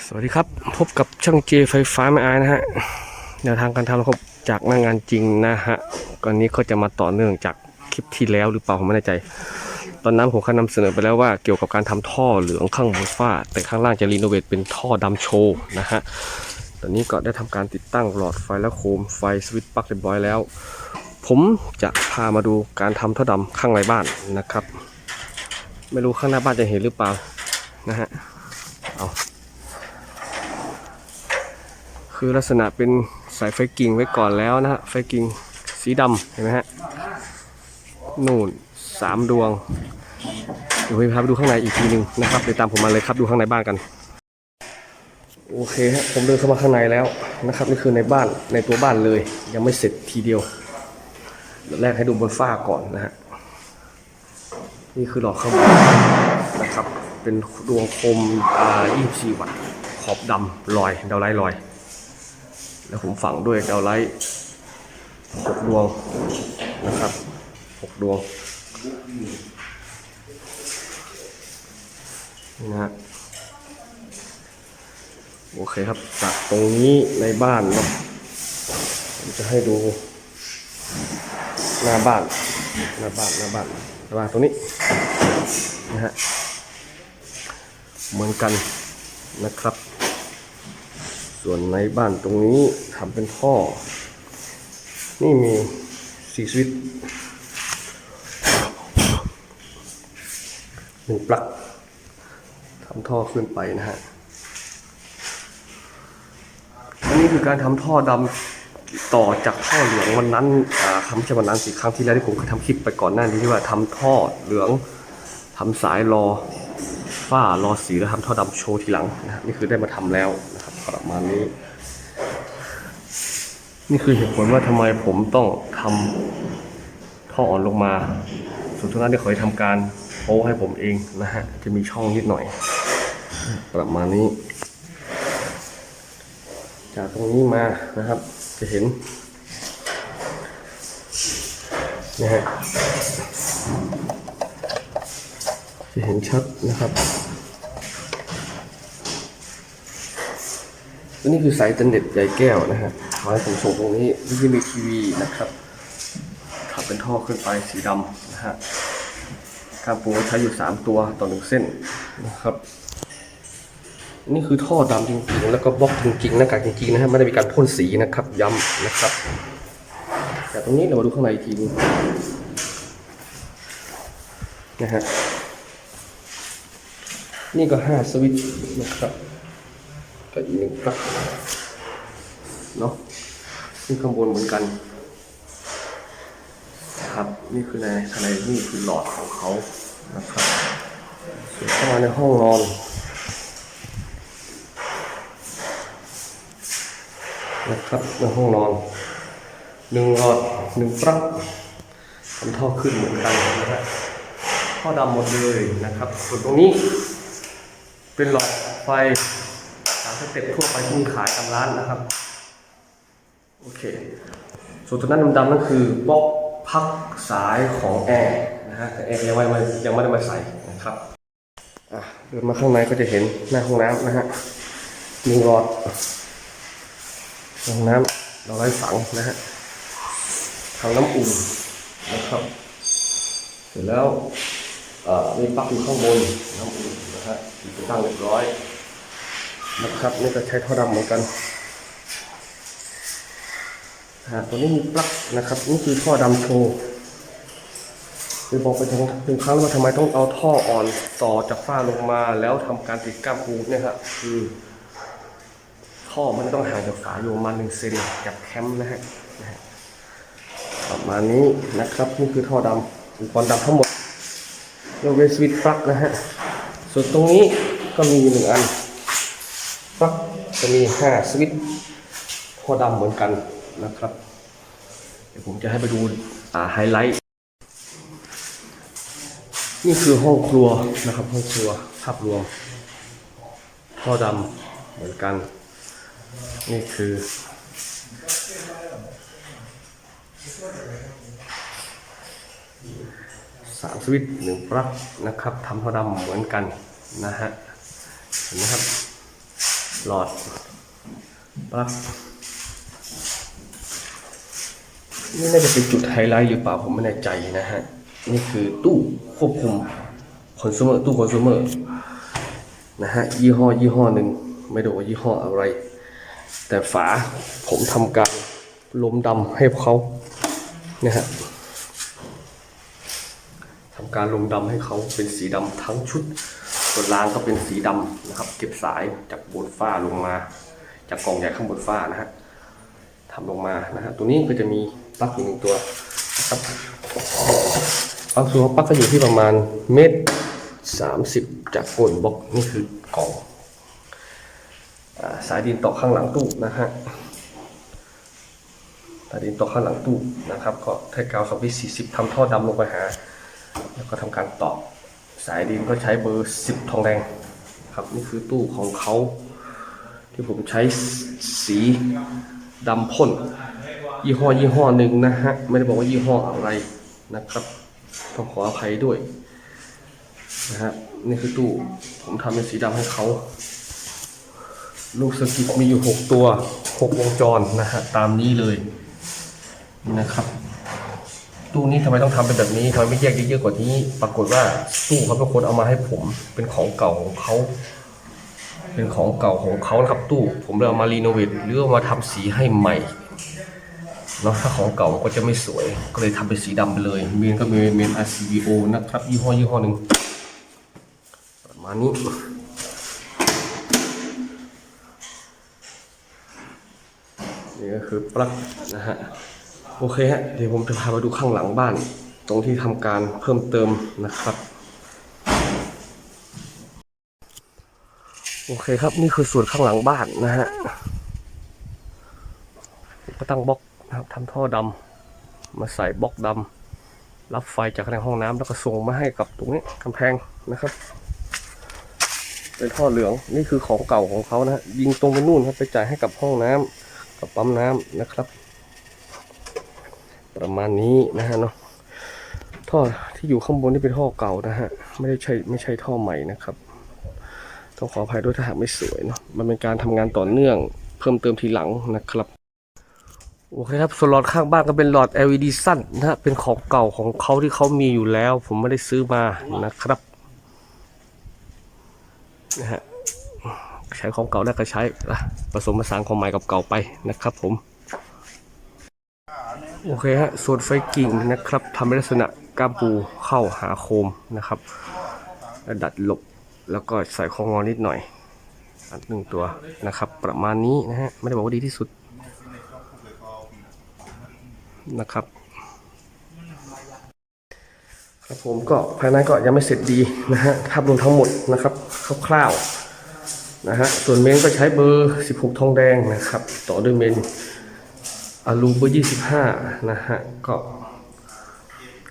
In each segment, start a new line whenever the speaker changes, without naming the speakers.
สวัสดีครับ พบกับช่างเจไฟฟ้าไม่อายนะฮะแนวทางการทำระบบจากหน้างงานจริงนะฮะก่อนนี้ก็จะมาต่อเนื่องจากคลิปที่แล้วหรือเปล่าผมไม่แน่ใจ ตอนนั้นผมเคยนำเสนอไปแล้วว่าเกี่ยวกับการทำท่อเหลืองข้างบนฝ้า แต่ข้างล่างจะรีโนเวทเป็นท่อดำโชว์นะฮะตอนนี้ก็ได้ทำการติดตั้งหลอดไฟและโคมไฟสวิตช์ปลั๊กเรียบร้อยแล้ว ผมจะพามาดูการทำท่อดำข้างในบ้านนะครับ ไม่รู้ข้างหน้าบ้านจะเห็นหรือเปล่านะฮะเอา คือลักษณะเป็นสายไฟกิ่งไว้ก่อนแล้วนะฮะไฟกิ่งสีดำเห็นไหมฮะนู่นสามดวง เดี๋ยวผมพาไปดูข้างในอีกทีหนึ่งนะครับเดี๋ยวตามผมมาเลยครับดูข้างในบ้านกัน โอเคฮะผมเดินเข้ามาข้างในแล้วนะครับนี่คือในบ้านในตัวบ้านเลย ยังไม่เสร็จทีเดียวแรกให้ดูบนฝ้าก่อนนะฮะนี่คือหลอดข้างบนนะครับ เป็นดวงคมอ่า24 วัตต์ขอบดำลอยดาวไลท์ลอย แล้วผมฝังด้วยดาวไลท์หกดวงนะครับหกดวงนี่นะฮะโอเคครับจากตรงนี้ในบ้านเนาะผมจะให้ดูหน้าบ้านหน้าบ้านหน้าบ้านหน้าบ้านตรงนี้นะฮะเหมือนกันนะครับ ส่วนในบ้านตรงนี้ทำเป็นท่อ นี่มีสีสวิตหนึ่งปลั๊กทำท่อขึ้นไปนะฮะ อันนี้คือการทำท่อดำต่อจากท่อเหลืองวันนั้นคำไม่ใช่วันนั้นสิครั้งที่แล้วที่ผมเคยทำคลิปไปก่อนหน้านี้ที่ว่าทำท่อเหลืองทำสายรอฝ้ารอสีแล้วทำท่อดำโชว์ทีหลังนะนี่คือได้มาทำแล้วนะครับ ประมาณนี้ นี่คือเหตุผลว่าทำไมผมต้องทำท่ออ่อนลงมา ส่วนทุกนั้นเนี่ยขอให้ทำการโป้ให้ผมเองนะฮะ จะมีช่องนิดหน่อย ประมาณนี้ จากตรงนี้มานะครับ จะเห็นนะฮะจะเห็นชัดนะครับ อันนี้คือสายจันเด็ดใหญ่แก้วนะฮะไว้ผมส่งตรงนี้ที่จะมีทีวีนะครับขับเป็นท่อขึ้นไปสีดำนะฮะการปูใช้อยู่ 3 ตัวต่อหนึ่งเส้นนะครับนี่คือท่อดำจริงๆ แล้วก็บล็อกจริงๆหน้ากากจริงๆนะฮะไม่ได้มีการพ่นสีนะครับย้ำนะครับแต่ตรงนี้เรามาดูข้างในอีกทีนึงนะฮะนี่ก็ห้าสวิตช์นะครับ ก็อีกหนึ่งตักเนาะนี่ข้างบนเหมือนกันนะครับ นี่คือในภายนี่คือหลอดของเขานะครับเข้ามาในห้องนอนนะครับในห้องนอนหนึ่งหลอดหนึ่งปลั๊กทำท่อขึ้นเหมือนกันนะครับท่อดำหมดเลยนะครับส่วนตรงนี้ เป็นหลอดไฟ สเต็ปทั่วไปที่มีขายตามร้านนะครับ โอเค ส่วนตัวนั้นดำๆนั่นคือบล็อกพักสายของแอร์นะฮะแต่แอร์ยังไม่มายังไม่ได้มาใส่นะครับอะเดินมาข้างในก็จะเห็นหน้าห้องน้ำนะฮะมีหลอดห้องน้ำเราไร้ฝังนะฮะถังน้ำอุ่นนะครับเสร็จแล้วเอ่อมีปลั๊กอยู่ข้างบนน้ำอุ่นนะฮะติดตั้งเรียบร้อย นะครับนี่ก็ใช้ท่อดำเหมือนกันตัวนี้มีปลั๊กนะครับนี่คือท่อดำโชว์คือบอกไปถึงถึงครั้งว่าทำไมต้องเอาท่ออ่อนต่อจากฝ้าลงมา แล้วทำการติดก้ามปูเนี่ยครับคือท่อมันต้องห่างจากฝาอยู่ประมาณหนึ่งเซนกับแคมป์นะฮะประมาณนี้นะครับนี่คือท่อดำอุปกรณ์ดำทั้งหมดยกเว้นสวิตช์ปลั๊กนะฮะส่วนตรงนี้ก็มีหนึ่งอัน ลั๊กจะมีห้าสวิตช์ท่อดำเหมือนกันนะครับ เดี๋ยวผมจะให้ไปดูไฮไลท์ นี่คือห้องครัวนะครับ ห้องครัวภาพรวมท่อดำเหมือนกัน นี่คือสามสวิตช์หนึ่งปลั๊กนะครับทำท่อดำเหมือนกันนะฮะเห็นไหมครับ หลอดปลั๊กนี่น่าจะเป็นจุดไฮไลท์หรือเปล่าผมไม่แน่ใจนะฮะ นี่คือตู้ควบคุมคอน sumer ตู้คอน sumer นะฮะ ยี่ห้อยี่ห้อหนึ่งไม่รู้ว่ายี่ห้ออะไร แต่ฝาผมทำการลมดำให้เขานะฮะทำการลมดำให้เขาเป็นสีดำทั้งชุด ส่วนรางก็เป็นสีดำนะครับ เก็บสายจากบนฝ้าลงมา จากกล่องใหญ่ข้างบนฝ้านะฮะทำลงมานะฮะตัวนี้ก็จะมีปลั๊กอยู่หนึ่งตัวนะครับปลั๊กตัวปลั๊กก็อยู่ที่ประมาณเมตรสามสิบจากก้นบล็อกนี่คือกล่องสายดินต่อข้างหลังตู้นะฮะสายดินต่อข้างหลังตู้นะครับ ก็ใช้กาวสองพิสี่สิบทำท่อดำลงไปหา แล้วก็ทำการต่อ สายดินก็ใช้เบอร์สิบทองแดงครับนี่คือตู้ของเขาที่ผมใช้สีดำพ่นยี่ห้อยี่ห้อหนึ่งนะฮะ ไม่ได้บอกว่ายี่ห้ออะไรนะครับต้องขออภัยด้วยนะฮะนี่คือตู้ผมทำเป็นสีดำให้เขา ลูกสกิปมีอยู่ 6 ตัว 6 วงจรนะฮะ ตามนี้เลยนี่นะครับ ตู้นี้ทำไมต้องทำเป็นแบบนี้ทำไมไม่แยกเยอะๆกว่านี้ ปรากฏว่าตู้เขาเป็นคนเอามาให้ผม เป็นของเก่าของเขาเป็นของเก่าของเขานะครับตู้ ผมเลยเอามารีโนเวทหรือเอามาทำสีให้ใหม่เนาะถ้าของเก่าก็จะไม่สวย ก็เลยทำเป็นสีดำไปเลย เมนก็เมนเมน RCBO นะครับยี่ห้อยี่ห้อหนึ่งประมาณนี้นี่ก็คือปลั๊กนะฮะ โอเคฮะเดี๋ยวผมจะพาไปดูข้างหลังบ้าน ตรงที่ทำการเพิ่มเติมนะครับ โอเคครับนี่คือส่วนข้างหลังบ้านนะฮะก็ตั้งบล็อกนะครับทำท่อดำมาใส่บล็อกดำรับไฟจากในห้องน้ำแล้วก็ส่งมาให้กับตรงนี้กำแพงนะครับเป็นท่อเหลืองนี่คือของเก่าของเขานะฮะยิงตรงไปนู่นครับไปจ่ายให้กับห้องน้ำกับปั๊มน้ำนะครับ ประมาณนี้นะฮะเนาะท่อที่อยู่ข้างบนนี่เป็นท่อเก่านะฮะไม่ได้ใช่ไม่ใช่ท่อใหม่นะครับ ต้องขออภัยด้วยถ้าหากไม่สวยเนาะมันเป็นการทำงานต่อเนื่อง เพิ่มเติมทีหลังนะครับโอเคครับส่วนหลอดข้างบ้านก็เป็นหลอด LED สั้นนะฮะเป็นของเก่าของเขาที่เขามีอยู่แล้ว ผมไม่ได้ซื้อมานะครับนะฮะใช้ของเก่าได้ก็ใช้ผสมผสานของใหม่กับเก่าไปนะครับผม โอเคฮะส่วนไฟกิ่งนะครับทำในลักษณะก้ามปูเข้าหาโคมนะครับดัดหลบแล้วก็ใส่ของงอนิดหน่อยอันหนึ่งตัวนะครับ ประมาณนี้นะฮะไม่ได้บอกว่าดีที่สุดนะครับครับผมก็ภายในก็ยังไม่เสร็จดีนะฮะภาพรวมทั้งหมดนะครับคร่าวๆนะฮะส่วนเมนก็ใช้เบอร์ 16 ทองแดงนะครับ ต่อด้วยเมน อลูเบอร์25นะฮะก็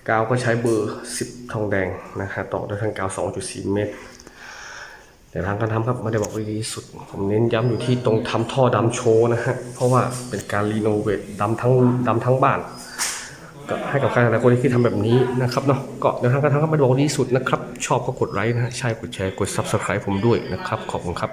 กาวก็ใช้เบอร์10ทองแดงนะฮะต่อด้วยทางกาว2.4เมตร แต่ทางการทำครับไม่ได้บอกว่าดีที่สุด ผมเน้นย้ำอยู่ที่ตรงทำท่อดำโชว์นะฮะเพราะว่าเป็นการรีโนเวทดำทั้งดำทั้งบ้านก็ให้กับใครหลายคนที่ทำแบบนี้นะครับเนาะก็เดี๋ยวทางการทำก็ไม่ได้บอกว่าดีที่สุดนะครับ ชอบก็กดไลค์นะฮะใช่กดแชร์กด subscribe ผมด้วยนะครับขอบคุณครับ